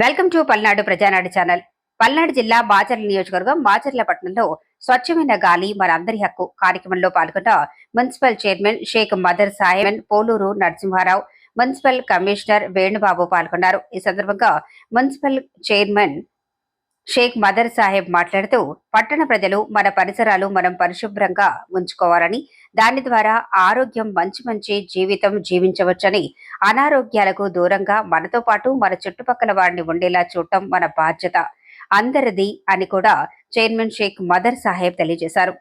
Welcome to Palnadu Prajanadu channel. Palnadu జిల్లా బాచర్ల నియోజకవర్గం బాచర్ల పట్టణంలో స్వచ్ఛమైన గాలి మనందరి హక్కు. కార్యక్రమంలో పాల్గొన్న మున్సిపల్ చైర్మన్ షేక్ మదర్ సాయమన్ పోలూరు నరసింహారావు మున్సిపల్ కమిషనర్ వేణుబాబు పాల్గొన్నారు. ఈ సందర్భంగా మున్సిపల్ చైర్మన్ షేక్ మదర్ సాహెబ్ మాట్లాడుతూ పట్టణ ప్రజలు మన పరిసరాలు మనం పరిశుభ్రంగా ఉంచుకోవాలని దాని ద్వారా ఆరోగ్యం మంచి మంచి జీవితం జీవించవచ్చని అనారోగ్యాలకు దూరంగా మనతో పాటు మన చుట్టుపక్కల వారిని ఉండేలా చూడటం మన బాధ్యత. అందరిది అని కూడా చైర్మన్ షేక్ మదర్ సాహెబ్ తెలియజేశారు.